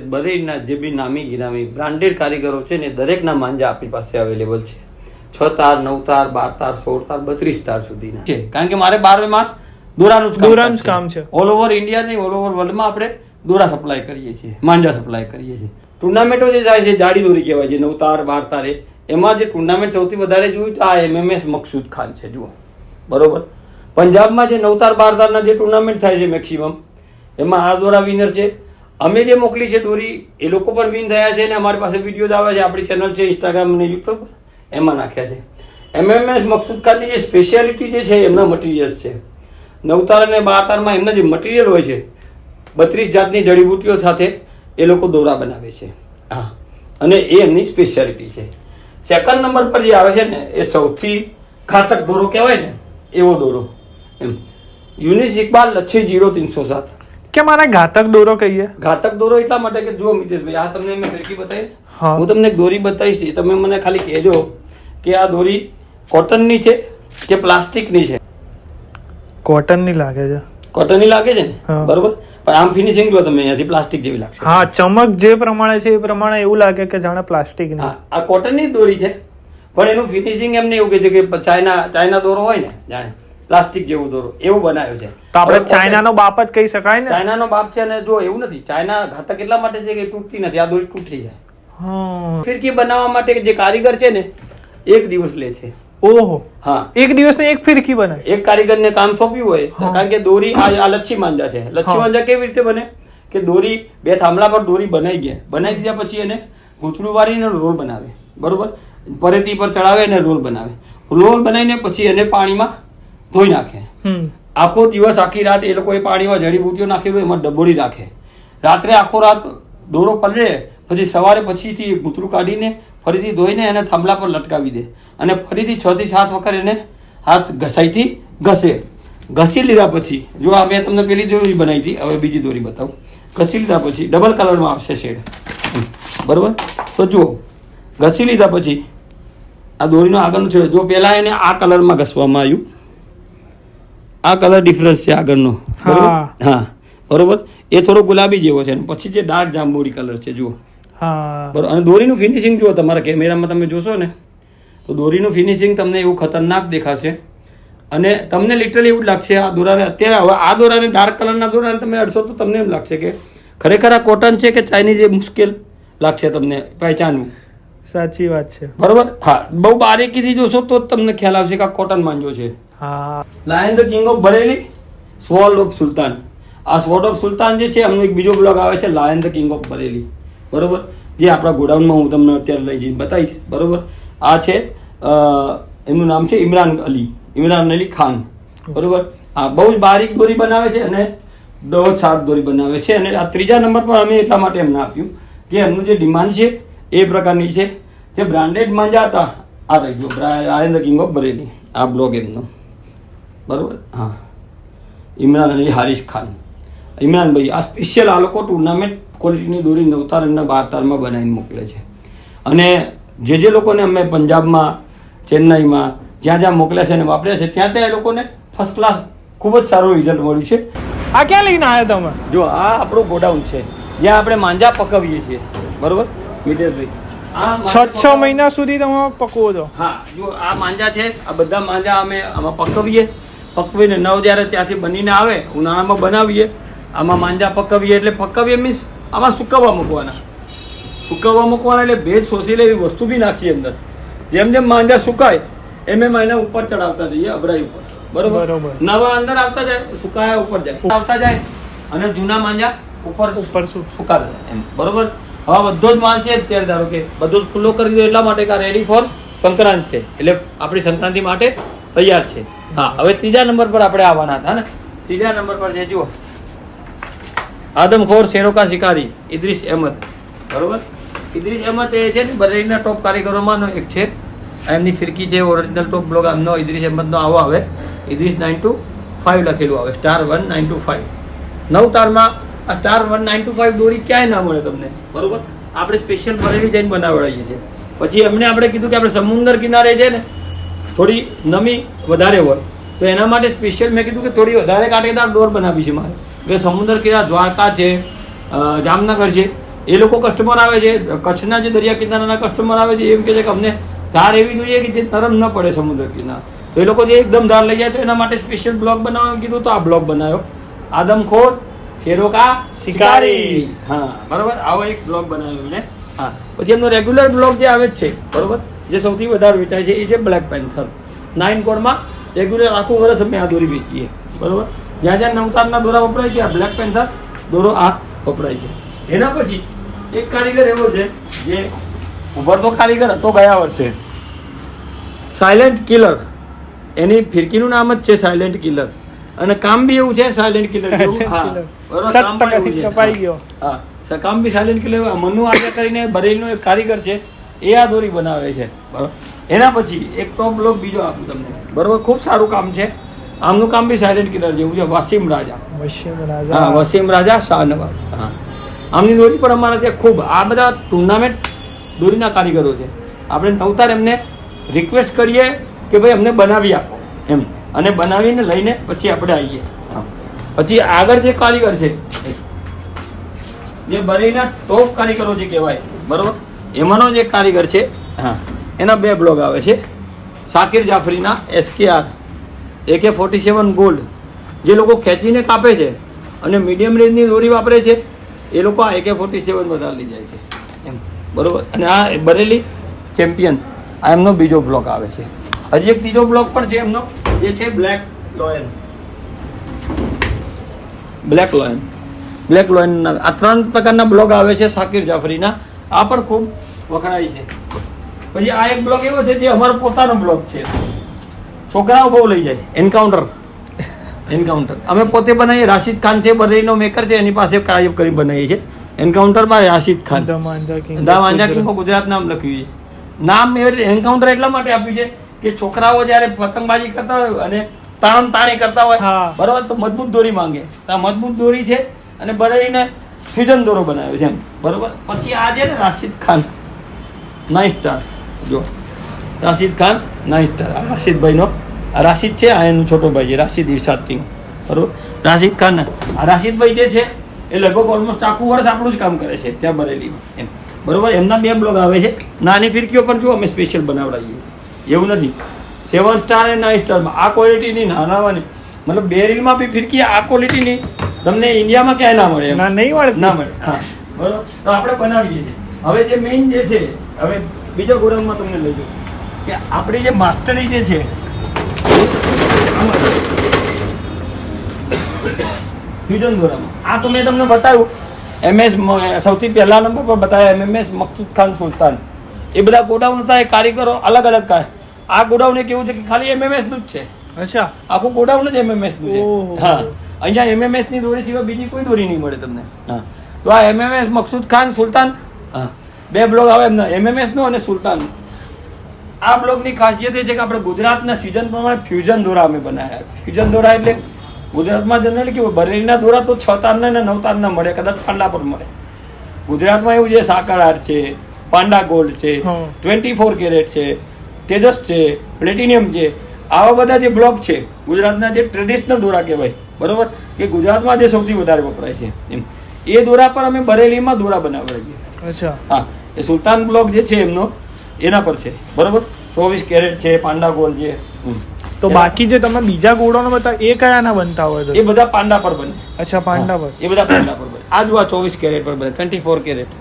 બરેલીના જે બી નામી ગિરામી બ્રાન્ડેડ કારીગરો છે ને દરેકના માંજા આપણી પાસે અવેલેબલ છે. છ તાર નવ તાર બાર તાર સોળ તાર બત્રીસ તાર સુધીના. છે કારણ કે મારે બારવે માસ દોરાનું જ દોરાનું જ કામ છે. ઓલ ઓવર ઇન્ડિયા નહીં ઓલ ઓવર વર્લ્ડમાં આપણે દોરા સપ્લાય કરીએ છીએ માંજા સપ્લાય કરીએ છીએ. ટુર્નામેન્ટો જે જાય છે જાડી દોરી કહેવાય છે નવ તાર બાર તાર એમાં જે ટુર્નામેન્ટ સૌથી વધારે જોયું તો આ એમએમએસ મકસૂદ ખાન છે જુઓ. બરોબર? પંજાબમાં જે નવતાર બાર તારના જે ટુર્નામેન્ટ થાય છે મેક્સિમમ એમાં આ દોરા વિનર છે અમે જે મોકલી છે દોરી, એ લોકો પણ વિન થયા છે અને અમારી પાસે વીડિયો આવે છે, આપણી ચેનલ છે ઇન્સ્ટાગ્રામ અને યુટ્યુબ એમાં નાખ્યા છે. એમએમએસ મકસૂદ ખાનની જે સ્પેશિયાલિટી જે છે, એમના મટીરિયલ્સ છે. નવતાર અને બારતારમાં એમના જે મટીરિયલ હોય છે, બત્રીસ જાતની જડીબુટીઓ સાથે એ લોકો દોરા બનાવે છે. હા. અને એ એમની સ્પેશિયાલિટી છે. સેકન્ડ નંબર પર જે આવે છે ને, એ સૌથી ઘાતક દોરો કહેવાય ને, એવો દોરો. એમ. યુનિસ ઇકબાલ લચ્છી જીરો ત્રણસો સાત. કેમ મારા ઘાતક દોરો કહીએ? ઘાતક દોરો એટલા માટે કે જુઓ મિતેશભાઈ આ તમને મેં ફિરકી બતાવી. હું. તમને એક દોરી બતાવીશ તમે મને ખાલી કહેજો કે આ દોરી કોટનની છે કે પ્લાસ્ટિકની છે? કોટનની લાગે છે. કોટનની લાગે છે ને? બરોબર? પણ આમ ફિનિશિંગ જો તમે અહીંયાથી પ્લાસ્ટિક જેવી લાગશે. હા ચમક જે પ્રમાણે છે એ પ્રમાણે એવું લાગે કે જાણે પ્લાસ્ટિક હા, આ કોટનની દોરી છે. પણ એનું ફિનિશિંગ એમને એવું કે છે કે ચાઇના ચાઇના દોરો હોય ને જાણે. પ્લાસ્ટિક જેવું દોરો. એવું બનાવ્યું છે. તો આપણે ચાઇનાનો બાપ જ કહી શકાય ને? ચાઇનાનો બાપ છે અને જો એવું નથી. ચાઇના ઘાતક એટલા માટે છે કે તૂટતી નથી. આ દોરી તૂટી જાય. ફિરકી બનાવવા માટે જે કારીગર છે ને એક દિવસ લે છે. ઓહો. હા. એક દિવસની એક ફિરકી બને. એક કારીગરને કામ સોંપ્યું હોય કારણ કે દોરી આ લચ્છી માંજા છે. લચ્છી માંજા કેવી રીતે બને? કે દોરી બે થાંભલા પર દોરી બનાવી ગયા. બનાવી દીધા પછી એને ગૂંચડું વાળીને રોલ બનાવે. બરોબર? પરેતી પર ચડાવે અને રોલ બનાવે. રોલ બનાવીને પછી એને પાણીમાં ધોઈ નાખે. આખો દિવસ આખી રાત એ લોકો એ પાણીમાં જડીબુટીઓ નાખેલું એમાં ડબોળી રાખે. રાત્રે આખો રાત દોરો પલળે પછી સવારે પછીથી કૂતરું કાઢીને ફરીથી ધોઈને એને થાંભલા પર લટકાવી દે. અને ફરીથી છ થી સાત વખત એને હાથ ઘસાઈથી ઘસે. ઘસી લીધા પછી જો આ મેં તમને પેલી દોરી બનાવી હતી હવે બીજી દોરી બતાવું. ઘસી લીધા પછી ડબલ કલરમાં આવશે શેડ. બરાબર? તો જુઓ ઘસી લીધા પછી આ દોરીનો આગળનો છેડો જો પહેલાં એને આ કલરમાં ઘસવામાં આવ્યું આ કલર ડિફરન્સ છે આગળનો. હા. બરોબર? એ થોડો ગુલાબી જેવો છે. પછી જે ડાર્ક જાંબુડી કલર છે જુઓ. બરોબર? અને દોરીનું ફિનિશિંગ જુઓ તમારા કેમેરામાં તમે જોશો ને તો દોરીનું ફિનિશિંગ તમને એવું ખતરનાક દેખાશે. અને તમને લિટરલી એવું લાગશે આ દોરાને અત્યારે હવે આ દોરાને ડાર્ક કલરના દોરાને તમે અડશો તો તમને એમ લાગશે કે ખરેખર આ કોટન છે કે ચાઇનીઝ એ મુશ્કેલ લાગશે તમને પહેચાનવું? સાચી વાત છે. બરોબર? હા બહુ બારીકીથી જોશો તો જ તમને ખ્યાલ આવશે કે આ કોટન માંજો છે. હા. Lion the king of Bareilly sword of Sultan આ સ્વોર્ડ ઓફ સુલતાન જે છે એમનો એક બીજો બ્લોગ આવે છે lion the king of Bareilly બરોબર? જે આપણા ગોડાઉનમાં હું તમને અત્યારે લઈ જઈને બતાવીશ. બરોબર? આ છે એમનું નામ છે ઇમરાન અલી. ઇમરાન અલી ખાન. બરોબર? આ બહુ જ બારીક દોરી બનાવે છે અને બહુ જ સાત દોરી બનાવે છે. અને આ ત્રીજા નંબર પર અમે એટલા માટે એમને આપ્યું કે એમનું જે ડિમાન્ડ છે એ પ્રકારની છે. જે બ્રાન્ડેડ માંજા હતા આ રહી ગયો. Lion the king of Bareilly આ બ્લોગ એમનો. બરાબર? હા. ઇમરાન અલી હારિસ ખાન. ઇમરાનભાઈ આ સ્પેશિયલ આ લોકો ટુર્નામેન્ટ ક્વોલિટીની દોરી નવતાર અને બાર તારમાં બનાવીને મોકલે છે. અને જે જે લોકોને અમે પંજાબમાં ચેન્નાઈમાં જ્યાં જ્યાં મોકલ્યા છે અને વાપર્યા છે ત્યાં ત્યાં એ લોકોને ફર્સ્ટ ક્લાસ ખૂબ જ સારું રિઝલ્ટ મળ્યું છે. આ ક્યાં લઈને આવ્યા તમે? જો આ આપણું ગોડાઉન છે. જ્યાં આપણે માંજા પકવીએ છીએ. બરાબર? મિતેશભાઈ. આ છ છ મહિના સુધી તમે પકવો છો? હા જો આ માંજા છે આ બધા માંજા અમે આમાં પકવીએ. પકવીને નવ જ્યારે ત્યાંથી બનીને આવે ઉનાળામાં બનાવીએ. આમાં માંજા પકવીએ એટલે પકવીએ મીન્સ આમાં સુકવવા મૂકવાના. સુકવવા મૂકવાના એટલે ભેજ શોષી લે એવી વસ્તુ બી નાખીએ અંદર. જેમ જેમ માંજા સુકાય એમ એમ એના ઉપર ચડાવતા જઈએ અબરાઈ ઉપર. બરોબર. નવા અંદર આવતા જાય સુકાયા ઉપર જાય. આવતા જાય અને જૂના માંજા ઉપર ઉપર સુકાતા જાય એમ. બરોબર? હવે બધો જ માલ છે અત્યારે ધારો કે બધો જ ખુલ્લો કરી દીધો એટલા માટે કે રેડી ફોર સંક્રાંત છે. એટલે આપણી સંક્રાંતિ માટે તૈયાર છે. હા, હવે ત્રીજા નંબર પર આપણે આવવાના હતા ને? ત્રીજા નંબર પર જે જુઓ. આદમખોર શેરોકા શિકારી, ઇદ્રીસ અહેમદ. બરોબર? ઇદ્રીસ અહેમદ એ છે ને બરેલીના ટોપ કારીગરોમાંનો એક છે. એમની ફિરકી છે ઓરિજિનલ ટોપ બ્લોગ આમનો ઇદ્રિસ અહેમદનો આવો આવે. ઇદ્રીસ નાઇન ટુ ફાઇવ લખેલું આવે. Star one nine two five નવ તારમાં આ star one nine two five દોરી ક્યાંય ના મળે તમને. બરોબર? આપણે સ્પેશિયલ બરેલી જઈને બનાવડાવીએ છીએ. પછી એમને આપણે કીધું કે આપણે સમુદ્ર કિનારે છે ને, થોડી નમી વધારે હોય. તો એના માટે સ્પેશિયલ મેં કીધું કે થોડી વધારે કાંટેદાર દોર બનાવી છે મારે. કે સમુદ્ર કિનારા દ્વારકા છે જામનગર છે, એ લોકો કસ્ટમર આવે છે, કચ્છના જે દરિયા કિનારાના કસ્ટમર આવે છે એમ કહે છે કે અમને ધાર એવી જોઈએ કે જે નરમ ન પડે સમુદ્ર કિનારા. તો એ લોકો જે એકદમ ધાર લઈ જાય તો એના માટે સ્પેશિયલ બ્લોગ બનાવવાનું કીધું તો આ બ્લોગ બનાવ્યો. આદમખોર શેરો કા? શિકારી. હા. બરોબર આવો એક બ્લોગ બનાવ્યો ને હા. પછી એમનો રેગ્યુલર બ્લોગ જે આવે જ છે બરોબર? જે સૌથી વધારે વેચાય છે એ છે બ્લેક પેન્થર નાઇન કોડમાં રેગ્યુલર આખું વર્ષ અમે આ દોરી વેચીએ બરોબર? જ્યાં જ્યાં નવતારના દોરા વપરાય છે આ બ્લેક પેન્થર દોરો આ વપરાય છે. એના પછી એક કારીગર એવો છે જે ઉભરતો કારીગર હતો ગયા વર્ષે. સાયલેન્ટ કિલર એની ફિરકીનું નામ જ છે સાયલેન્ટ કિલર અને કામ બી એવું છે સાયલેન્ટ કિલર જેવું? હા. કપાઈ ગયો. હા. સર, કામ બી સાયલેન્ટ કિલર મનુ આગળ કરીને બરેલીનો એક કારીગર છે. એ આ દોરી બનાવે છે. બરોબર. એના પછી એક ટોપ બ્લોક બીજો આપું તમને. બરોબર ખૂબ સારું કામ છે. આમનું કામ બી સાયલેન્ટ કિલર જેવું છે વાસીમ રાજા વસીમ હા રાજા વસીમ રાજા શાહનવાજ હા. આમની દોરી પણ અમારા ત્યાં ખૂબ. આ બધા ટુર્નામેન્ટ દોરીના કારીગરો છે. આપણે નવતાર એમને રિક્વેસ્ટ કરીએ કે ભાઈ અમને બનાવી આપો. એમ. અને બનાવીને લઈને પછી આપણે આવીએ. પછી આગળ જે કારીગર છે, જે બરેલીના ટોપ કારીગરો જે કહેવાય, બરોબર? એમાંનો જે કારીગર છે, હા, એના બે બ્લોગ આવે છે. સાકિર જાફરીના એસકેઆર એકે ફોર્ટી સેવન ગોલ્ડ જે લોકો ખેંચીને કાપે છે અને મીડિયમ રેન્જની દોરી વાપરે છે, એ લોકો આ એકે ફોર્ટી સેવન વધારે લઈ જાય છે. એમ, બરોબર? અને આ બરેલી ચેમ્પિયન આ એમનો બીજો બ્લોક આવે છે. હજી એક ત્રીજો બ્લોક પણ છે એમનો જે છે બ્લેક લોયન. Black lion. બ્લેક લોયનના આ ત્રણ પ્રકારના બ્લોગ આવે છે સાકિર જાફરીના. આ પણ ખૂબ વખણાય છે. પછી આ એક બ્લોગ એવો છે જે અમારો પોતાનો બ્લોગ છે. છોકરાઓ બહુ લઈ જાય. એન્કાઉન્ટર એન્કાઉન્ટર અમે પોતે બનાવીએ. રાશિદ ખાન છે બરેલીનો મેકર છે એની પાસે કાર્ય કરી બનાવીએ છીએ. એન્કાઉન્ટરમાં રાશિદ ખાન. ધ માંજા કિંગ દા ગુજરાત. નામ લખ્યું છે. નામ એન્કાઉન્ટર એટલા માટે આપ્યું છે કે છોકરાઓ જ્યારે પતંગબાજી કરતા હોય અને તાણ તાણી કરતા હોય. બરાબર? તો મજબૂત દોરી માંગે. તો મજબૂત દોરી છે અને બરેલીને ફ્યુઝન દોરો બનાવ્યો છે એમ. બરોબર? પછી આ છે ને રાશિદ ખાન. Nine star. જો. Rashid Khan nine star. આ રાશિદભાઈનો. આ રાશિદ છે આ એનો છોટો ભાઈ છે રાશિદ ઇરશાદ સિંહ. બરોબર? રાશિદ ખાન આ રાશિદભાઈ જે છે એ લગભગ ઓલમોસ્ટ આખું વર્ષ આપણું જ કામ કરે છે ત્યાં બરેલીમાં. એમ. બરોબર? એમના બે બ્લોગ આવે છે. નાની ફિરકીઓ પણ જો અમે સ્પેશિયલ બનાવડાવીએ. એવું નથી. સેવન સ્ટાર અને નાઇન સ્ટારમાં. આ ક્વોલિટીની નાનાવાની મતલબ બે રીલમાં બી ફિરકી આ ક્વોલિટીની તમને ઇન્ડિયામાં ક્યાંય ના મળે. ના નહીં મળે ના મળે. હા. બરોબર? તો આપણે બનાવીએ છીએ. હવે જે મેઇન જે છે હવે બીજા ગોડાઉનમાં તમને લઈ જાઉં. કે આપણી જે માસ્ટરી જે છે ફ્યુઝન દોરામાં આ તો મેં તમને બતાવ્યું. એમએસ સૌથી પહેલા નંબર પર બતાવ્યા એમએમએસ મકસૂદ ખાન સુલતાન. એ બધા ગોડાઉન હતા એ કારીગરો અલગ અલગ કાય આ ગોડાઉન એક એવું છે કે ખાલી એમએમએસનું જ છે. અચ્છા. આખું ગોડાઉન જ એમએમએસનું છે. હા. અહીંયા એમએમએસની દોરી સિવાય બીજી કોઈ દોરી નહીં મળે તમને. હા. તો આ એમએમએસ મકસૂદ ખાન સુલતાન હા. બે બ્લોગ આવે એમના. એમએમએસ નો અને સુલતાન. આ બ્લોગની ખાસિયત એ છે કે આપણે ગુજરાતના સિઝન પ્રમાણે ફ્યુઝન દોરા અમે બનાવ્યા. ફ્યુઝન દોરા એટલે ગુજરાતમાં જનરલી કેવું બરેલીના દોરા તો છ તારના અને નવ તારના મળે કદાચ પાંડા પર મળે. ગુજરાતમાં એવું છે સાકર આર્ટ છે પાંડા ગોલ્ડ છે ટ્વેન્ટી ફોર કેરેટ છે તેજસ છે પ્લેટિનિયમ છે આવા બધા જે બ્લોક છે ગુજરાતના જે ટ્રેડિશનલ દોરા કહેવાય બરોબર? કે ગુજરાતમાં જે સૌથી વધારે વપરાય છે એમ. એ દોરા પર અમે બરેલીમાં દોરા છીએ અચ્છા. હા એ સુલતાન બ્લોક જે છે એમનો એના પર છે બરોબર? ચોવીસ કેરેટ છે પાંડા ગોલ્ડ છે તો બાકી જે તમે બીજા ગોળોનો બતા એ કયાના બનતા હોય એ બધા પાંડા પર બને. અચ્છા પાંડા પર. એ બધા પાંડા પર બને. આ જો આ ચોવીસ કેરેટ પર બને ટ્વેન્ટી ફોર કેરેટ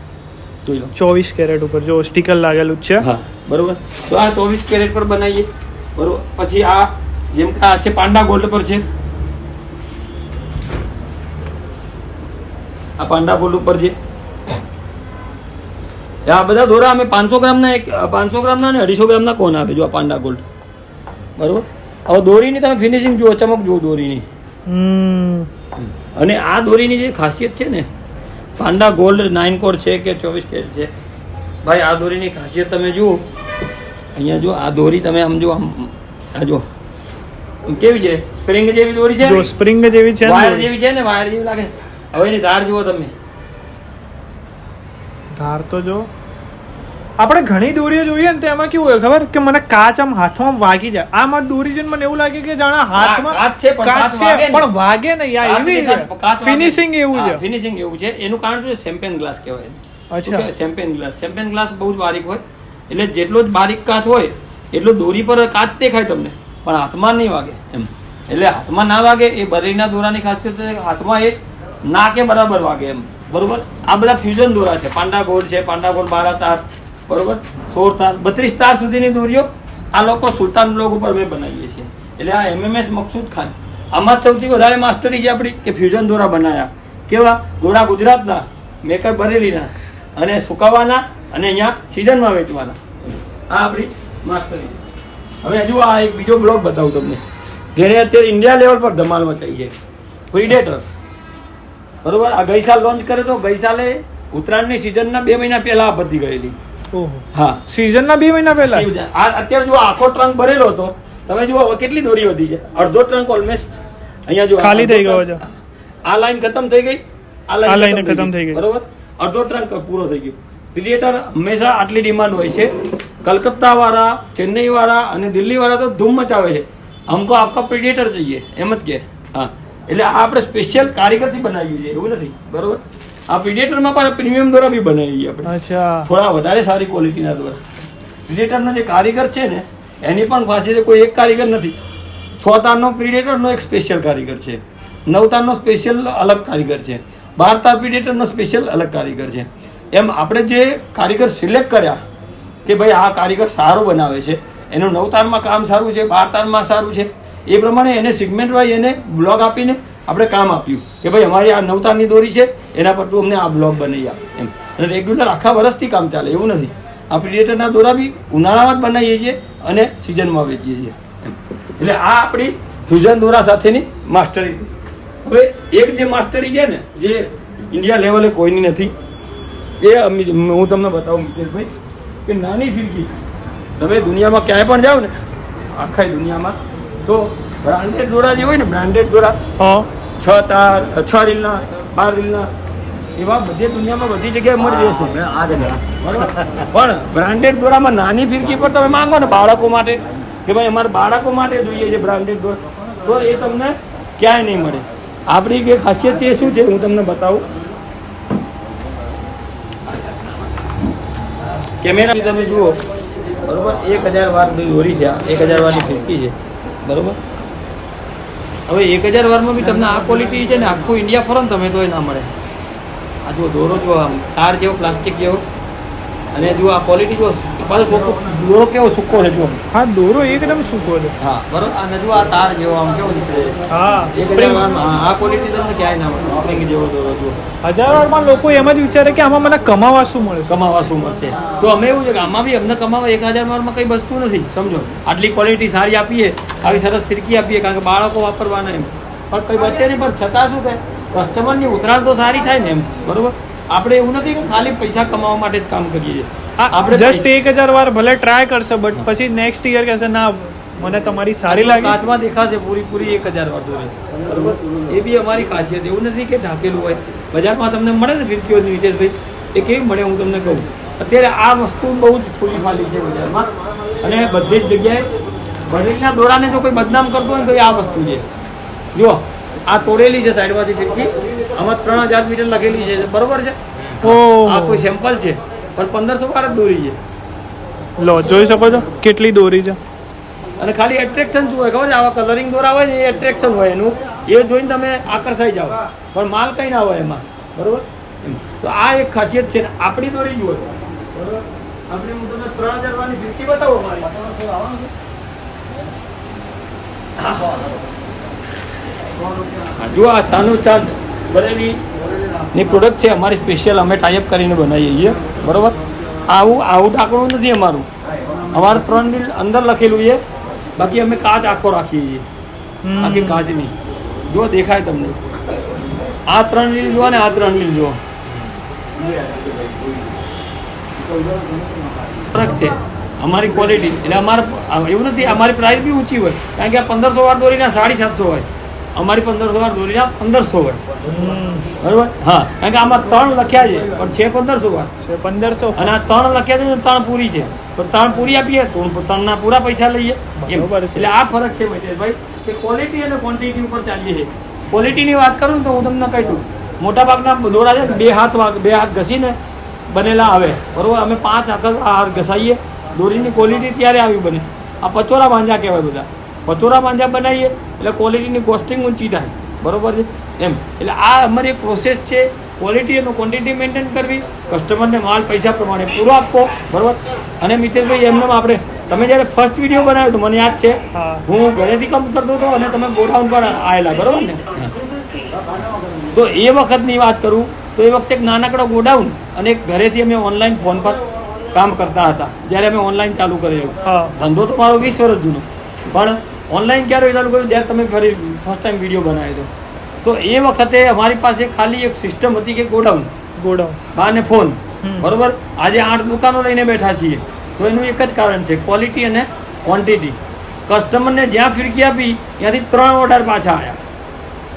ચોવીસ કેરેટ ઉપર. જો સ્ટીકર લાગેલું જ છે. હા બરોબર. તો આ ચોવીસ કેરેટ પર બનાવીએ. બરોબર. પછી આ જેમ કે આ છે પાંડા ગોલ્ડ પર છે. આ પાંડા ગોલ્ડ ઉપર છે. આ બધા દોરા અમે પાંચસો ગ્રામના એક પાંચસો ગ્રામના અને અઢીસો ગ્રામના કોન આપે જો આ પાંડા ગોલ્ડ. બરોબર? હવે દોરીની તમે ફિનિશિંગ જુઓ ચમક જુઓ દોરીની. હમ. અને આ દોરીની જે ખાસિયત છે ને પાંડા ગોલ્ડ નાઇન કોર છે કે ચોવીસ કેરેટ છે? ભાઈ આ દોરીની ખાસિયત તમે જુઓ. અહીંયા જો આ દોરી તમે આમ જો આમ આ જો. કેવી છે? સ્પ્રિંગ જેવી દોરી છે? જો સ્પ્રિંગ જેવી છે વાયર જેવી છે ને? વાયર જેવી લાગે? હવે એની ધાર જુઓ તમે. ધાર તો જો. આપણે ઘણી દોરીઓ જોઈએ ને તો એમાં કેવું હોય ખબર? કે મને કાચ આમ હાથમાં વાગી જાય. આમાં દોરી જોઈને મને એવું લાગે કે જાણે હાથમાં કાચ છે, પણ વાગે ને આ એવી ફિનિશિંગ ફિનિશિંગ એવું છે. ફિનિશિંગ એવું છે. એનું કારણ શું છે? શેમ્પેન ગ્લાસ કહેવાય. અચ્છા. શેમ્પેન ગ્લાસ શેમ્પેન ગ્લાસ બહુ જ બારીક હોય. એટલે જેટલો જ બારીક કાચ હોય એટલો દોરી પર કાચ દેખાય તમને. પણ હાથમાં નહીં વાગે એમ. એટલે હાથમાં ના વાગે એ બરેલીના દોરાની ખાસિયત છે હાથમાં એ નાકે બરાબર વાગે એમ. બરોબર? આ બધા ફ્યુઝન દોરા છે. પાંડા ગોળ છે પાંડા ગોળ બારા તાર બરોબર? સોળ તાર બત્રીસ તાર સુધીની દોરીઓ આ લોકો સુલતાન બ્લોક ઉપર મેં બનાવીએ છીએ. એટલે આ એમએમએસ મકસૂદ ખાન. આમાં સૌથી વધારે માસ્ટરી છે આપણી કે ફ્યુઝન દોરા બનાવ્યા કેવા? દોરા ગુજરાતના મેકર બરેલીના અને સુકાવાના અને અહીંયા સિઝનમાં વેચવાના. આ આપણી માસ્ટરી હવે હજુ આ એક બીજો બ્લોક બતાવું તમને. જેણે અત્યારે ઇન્ડિયા લેવલ પર ધમાલ મચાઈ છે. પ્રિડેટર બરોબર? આ ગઈ સાલ લોન્ચ કર્યો તો ગઈ સાલે ઉત્તરાયણની સિઝનના બે મહિના પહેલા આ બધી ગયેલી. હા. સિઝનના બે મહિના પહેલા? અત્યારે જો આખો ટ્રંક ભરેલો હતો તમે જુઓ હવે કેટલી દોરી વધી છે. અડધો ટ્રંક ઓલમોસ્ટ અહીંયા જો ખાલી થઈ ગયો છે આ લાઈન ખતમ થઈ ગઈ? આ લાઈન ખતમ થઈ ગઈ. બરોબર? અડધો ટ્રંક પૂરો થઈ ગયો. ક્રિએટર હંમેશા આટલી ડિમાન્ડ હોય છે. કલકત્તા વાળા ચેન્નઈ વાળા અને દિલ્હી વાળા તો ધૂમ મચાવે છે. અમકો આપકા પ્રિડિએટર જોઈએ. એમ જ કે. હા. એટલે આપણે સ્પેશિયલ કારીગરથી બનાવ્યું છે. એવું નથી. બરોબર? આ પ્રિડેટરમાં પણ પ્રીમિયમ દ્વારા બી બનાવી આપણે. અચ્છા. થોડા વધારે સારી ક્વોલિટીના દોરા પ્રિડેટરનો જે કારીગર છે ને એની પણ પાસે કોઈ એક કારીગર નથી. છ તારનો પ્રિડેટરનો એક સ્પેશિયલ કારીગર છે. નવ તારનો સ્પેશિયલ અલગ કારીગર છે. બાર તાર પ્રિડેટરનો સ્પેશિયલ અલગ કારીગર છે. એમ આપણે જે કારીગર સિલેક્ટ કર્યા કે ભાઈ આ કારીગર સારો બનાવે છે એનું નવ તારમાં કામ સારું છે બાર તારમાં સારું છે એ પ્રમાણે એને સિગમેન્ટ વાઇઝ એને બ્લોગ આપીને આપણે કામ આપ્યું કે ભાઈ, અમારી આ નવતારની દોરી છે, એના પર તું અમને આ બ્લોગ બનાવી આપ, એમ. અને રેગ્યુલર આખા વર્ષથી કામ ચાલે, એવું નથી. આ પ્રિડેટરના દોરા બી ઉનાળામાં જ બનાવીએ છીએ અને સિઝનમાં વેચીએ છીએ. એટલે આ આપણી ફ્યુઝન દોરા સાથેની માસ્ટરી હવે એક જે માસ્ટરી છે ને, જે ઇન્ડિયા લેવલે કોઈની નથી, એ હું તમને બતાવું, મુકેશભાઈ, કે નાની ફિરકી. તમે દુનિયામાં ક્યાંય પણ જાઓ ને, આખા દુનિયામાં, તો બ્રાન્ડેડ દોરા જે હોય ને બ્રાન્ડેડ દોરા. હા. છ તાર છ રીલના બાર રીલના એવા બધી દુનિયામાં બધી જગ્યાએ મળી જશે બરાબર? પણ બ્રાન્ડેડ દોરામાં નાની ફિરકી પર તમે માંગો ને બાળકો માટે કે ભાઈ અમારે બાળકો માટે જોઈએ છે બ્રાન્ડેડ દોરા તો એ તમને ક્યાંય નહીં મળે. આપણી જે ખાસિયત છે એ શું છે હું તમને બતાવું. કેમેરા તમે જુઓ બરોબર? એક હજાર વાર દોરી છે આ. એક હજાર વારની ફિરકી છે. બરોબર? હવે એક હજાર વારમાં બી તમને આ ક્વોલિટી છે ને આખું ઇન્ડિયા ફરો ને તમે તો ના મળે. આ જો દોરો જો આમ, તાર જેવો પ્લાસ્ટિક જેવો. અને જો આ ક્વોલિટી જો પાછો દોરો કેવો સૂકો છે જો. હા દોરો એકદમ સૂકો છે. હા બરોબર. અને જો આ તાર જેવો આમ કેવો નીકળે હા. હા, આ ક્વોલિટી તમને ક્યાંય ના મળે. સ્પ્રિંગ જેવો દોરો જો હજાર વારમાં લોકો એમ જ વિચારે કે આમાં મને કમાવા શું મળે કમાવા શું મળશે. તો અમે એવું છે કે આમાં બી અમને કમાવા એક હજાર વારમાં કઈ વસ્તુ નથી સમજો. આટલી ક્વોલિટી સારી આપીએ આવી સરસ ફિરકી આપીએ કારણ કે બાળકો વાપરવાના એમ. પણ કઈ બચે નહીં પણ છતાં શું કે કસ્ટમરની ઉતરાણ તો સારી થાય ને એમ બરોબર? આપણે એવું નથી કે ખાલી પૈસા કમાવા માટે જ કામ કરીએ છીએ. આપણે જસ્ટ એક હજાર વાર ભલે ટ્રાય કરશે બટ પછી નેક્સ્ટ યર કહેશે ના મને તમારી સારી લાગે. કાચમાં દેખાશે પૂરી પૂરી એક હજાર વાર દોરી બરોબર. એ બી અમારી ખાસિયત એવું નથી કે ઢાંકેલું હોય. બજારમાં તમને મળે ને ફિરકીઓ નીતેશભાઈ એ કેવી મળે હું તમને કહું. અત્યારે આ વસ્તુ બહુ જ ફૂલી ફાલી છે બજારમાં. અને બધી જ જગ્યાએ ભરેલીના દોરાને જો કોઈ બદનામ કરતો હોય ને તો એ આ વસ્તુ છે. જો આ તોડેલી છે સાઈડમાંથી ફિરકી. આમાં ત્રણ હજાર મીટર લખેલી છે. બરોબર છે. આ કોઈ સેમ્પલ છે? પણ પંદરસો વાર જ દોરી છે. લો જોઈ શકો છો કેટલી દોરી છે. અને ખાલી એટ્રેક્શન શું હોય ખબર છે? આવા કલરિંગ દોરા હોય ને એ એટ્રેક્શન હોય એનું. એ જોઈને તમે આકર્ષાઈ જાઓ. પણ માલ કંઈ ના હોય એમાં. બરોબર. તો આ એક ખાસિયત છે આપણી દોરી જુઓ બરાબર? આપણે હું તમને ત્રણ હજાર ફિરકી બતાવો મારી. હા, જુઓ આ સાનું ચાંદ બરેલી ની પ્રોડક્ટ છે અમારી સ્પેશિયલ અમે ટાઈપ કરીને બનાવીએ છીએ. બરોબર? આવું આવું ઢાંકણું નથી અમારું. અમારે ત્રણ રીલ અંદર લખેલું છે. બાકી અમે કાચ આખો રાખીએ છીએ. બાકી કાચ નહીં. જો દેખાય તમને. આ ત્રણ રીલ જુઓ ને આ ત્રણ રીલ જુઓ. ફરક છે. અમારી ક્વોલિટી એટલે અમારે એવું નથી અમારી પ્રાઇસ બી ઊંચી હોય. કારણ કે આ પંદરસો વાર દોરીના સાડી સાતસો હોય. અમારી પંદરસો વાર દોરીના પંદરસો હોય બરોબર? હા. કારણ કે આમાં ત્રણ લખ્યા છે પણ છે પંદરસો વાર. પંદરસો. અને આ ત્રણ લખ્યા છે ને ત્રણ પૂરી છે. તો ત્રણ પૂરી આપીએ તો ત્રણના પૂરા પૈસા લઈએ. એટલે આ ફરક છે ભાઈ કે ક્વોલિટી અને ક્વોન્ટિટી ઉપર ચાલીએ છે ક્વોલિટીની વાત કરું ને તો હું તમને કહી દઉં. મોટા ભાગના દોરા છે બે હાથ વાગ બે હાથ ઘસીને બનેલા આવે. બરોબર? અમે પાંચ આખર હાર ઘસાઈએ. દોરીની ક્વોલિટી ત્યારે આવી બને. આ પચોરા ભાંજા કહેવાય બધા. પચોરા બાંધ્યા બનાવીએ એટલે ક્વોલિટીની કોસ્ટિંગ ઊંચી થાય. બરાબર છે? એમ. એટલે આ અમારી એક પ્રોસેસ છે ક્વોલિટી અને ક્વોન્ટિટી મેન્ટેન કરવી કસ્ટમરને માલ પૈસા પ્રમાણે પૂરો આપવો બરાબર? અને મિતેશભાઈ એમને આપણે તમે જ્યારે ફર્સ્ટ વીડિયો બનાવ્યો તો મને યાદ છે હું. ઘરેથી કામ કરતો હતો અને તમે ગોડાઉન પર આવેલા બરાબર ને? તો એ વખતની વાત કરું તો એ વખતે એક નાનકડો ગોડાઉન અને એક ઘરેથી અમે ઓનલાઈન ફોન પર કામ કરતા હતા જ્યારે અમે ઓનલાઈન ચાલુ કરેલું ધંધો તો મારો વીસ વર્ષ જૂનો પણ ઓનલાઈન ક્યારે ચાલુ કર્યું? ત્યારે તમે ફરી ફર્સ્ટ ટાઈમ વીડિયો બનાવ્યો હતો. તો એ વખતે અમારી પાસે ખાલી એક સિસ્ટમ હતી કે ગોડાઉન. ગોડાઉન. અને ફોન. બરોબર? આજે આઠ દુકાનો લઈને બેઠા છીએ. તો એનું એક જ કારણ છે ક્વોલિટી અને ક્વોન્ટિટી કસ્ટમરને જ્યાં ફિરકી આપી ત્યાંથી ત્રણ ઓર્ડર પાછા આવ્યા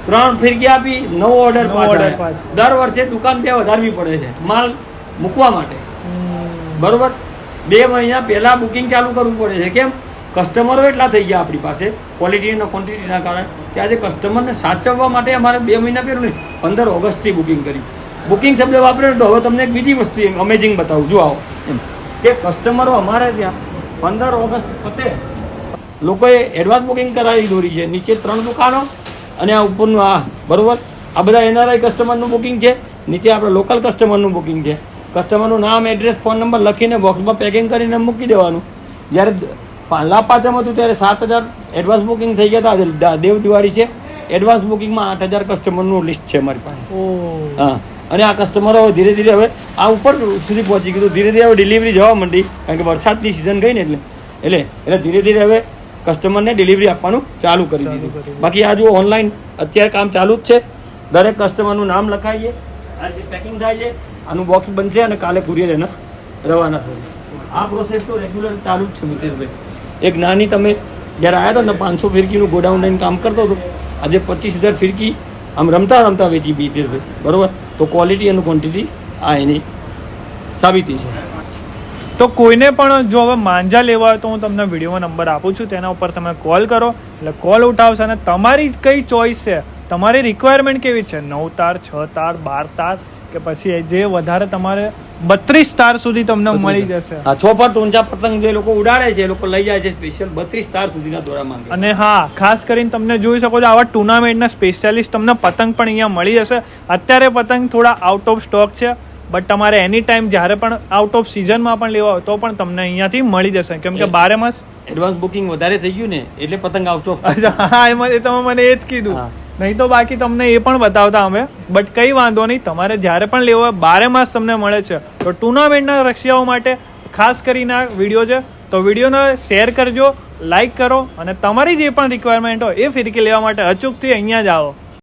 ત્રણ ફિરકી આપી નવો ઓર્ડર. પાછા. દર વર્ષે દુકાન બે વધારવી પડે છે માલ મૂકવા માટે. બરોબર? બે મહિના પહેલા બુકિંગ ચાલુ કરવું પડે છે. કેમ? કસ્ટમરો એટલા થઈ ગયા આપણી પાસે. ક્વોલિટી અને ક્વોન્ટિટીના કારણે. કે આજે કસ્ટમરને સાચવવા માટે અમારે બે મહિના પહેલું નહીં, પંદર ઓગસ્ટથી બુકિંગ કરી. બુકિંગ શબ્દ વાપરે તો હવે તમને એક બીજી વસ્તુ અમેઝિંગ બતાવું. જો આવો. એમ. કે કસ્ટમરો અમારે ત્યાં, પંદર ઓગસ્ટ પતે. લોકોએ એડવાન્સ બુકિંગ કરાવી દોરી છે. નીચે ત્રણ દુકાનો અને આ ઉપરનું આ બરોબર. આ બધા એનઆરઆઈ કસ્ટમરનું બુકિંગ છે. નીચે આપણે લોકલ કસ્ટમરનું બુકિંગ છે. કસ્ટમરનું નામ એડ્રેસ ફોન નંબર લખીને બોક્સમાં પેકિંગ કરીને મૂકી દેવાનું. જ્યારે પા- પાછામાં હતું ત્યારે સાત હજાર એડવાન્સ બુકિંગ થઈ ગયા હતા. દેવ દિવાળી છે. એડવાન્સ બુકિંગમાં આઠ હજાર કસ્ટમરનું લિસ્ટ છે મારી પાસે. હા. અને આ કસ્ટમરો હવે ધીરે ધીરે હવે આ ઉપર સુધી પહોંચી ગયું ધીરે ધીરે હવે ડિલિવરી જવા માંડી. કારણ કે વરસાદની સિઝન ગઈ ને એટલે. એટલે એટલે ધીરે ધીરે હવે કસ્ટમરને ડિલિવરી આપવાનું ચાલુ કરી દીધું. બાકી આ જો ઓનલાઈન અત્યારે કામ ચાલુ જ છે. દરેક કસ્ટમરનું નામ લખાઈએ. આ જે પેકિંગ થાય છે આનું બોક્સ બનશે અને કાલે કુરિયર એને રવાના થશે. આ પ્રોસેસ તો રેગ્યુલર ચાલુ જ છે મિતેશભાઈ. એક નાની તમે જ્યારે આવ્યા હતા ને પાંચસો ફિરકીનું ગોડાઉન લઈને કામ કરતો હતો. આજે પચીસ હજાર ફિરકી આમ રમતા રમતા વેચી મિતેશભાઈ બરોબર? તો ક્વોલિટી અને ક્વોન્ટિટી આ એની સાબિતી છે. તો કોઈને પણ જો હવે માંજા લેવા હોય તો હું તમને વિડીયોમાં નંબર આપું છું. તેના ઉપર તમે કોલ કરો. એટલે કોલ ઉઠાવશે અને તમારી જ કઈ ચોઈસ છે તમારી રિક્વાયરમેન્ટ કેવી છે? નવ તાર છ તાર બાર તાર કે પછી જે વધારે તમારે બત્રીસ તાર સુધી તમને મળી જશે. હા છ ફટ ઊંચા પતંગ જે લોકો ઉડાડે છે એ લોકો લઈ જાય છે સ્પેશિયલ બત્રીસ તાર સુધીના દોરા માંગે અને હા ખાસ કરીને તમને જોઈ શકો છો આવા ટુર્નામેન્ટના સ્પેશિયાલિસ્ટ તમને પતંગ પણ અહીંયા મળી જશે. અત્યારે પતંગ થોડા આઉટ ઓફ સ્ટોક છે બટ તમારે એની ટાઈમ જ્યારે પણ આઉટ ઓફ સિઝનમાં પણ લેવા હોય તો પણ તમને અહીંયાથી મળી જશે. કેમ કે બારે માસ એડવાન્સ બુકિંગ વધારે થઈ ગયું ને એટલે પતંગ આઉટ ઓફ હા એમાં એ તમે મને એ જ કીધું. નહીં તો બાકી તમને એ પણ બતાવતા અમે. બટ કંઈ વાંધો નહીં, તમારે જ્યારે પણ લેવો બારે માસ તમને મળે છે, તો ટુર્નામેન્ટના રશિયાઓ માટે ખાસ કરીને આ વીડિયો છે. તો વિડીયોને શેર કરજો લાઈક કરો, અને તમારી જે પણ રિક્વાયરમેન્ટ હોય એ ફિરકી લેવા માટે અચૂકથી અહીંયા જ આવો.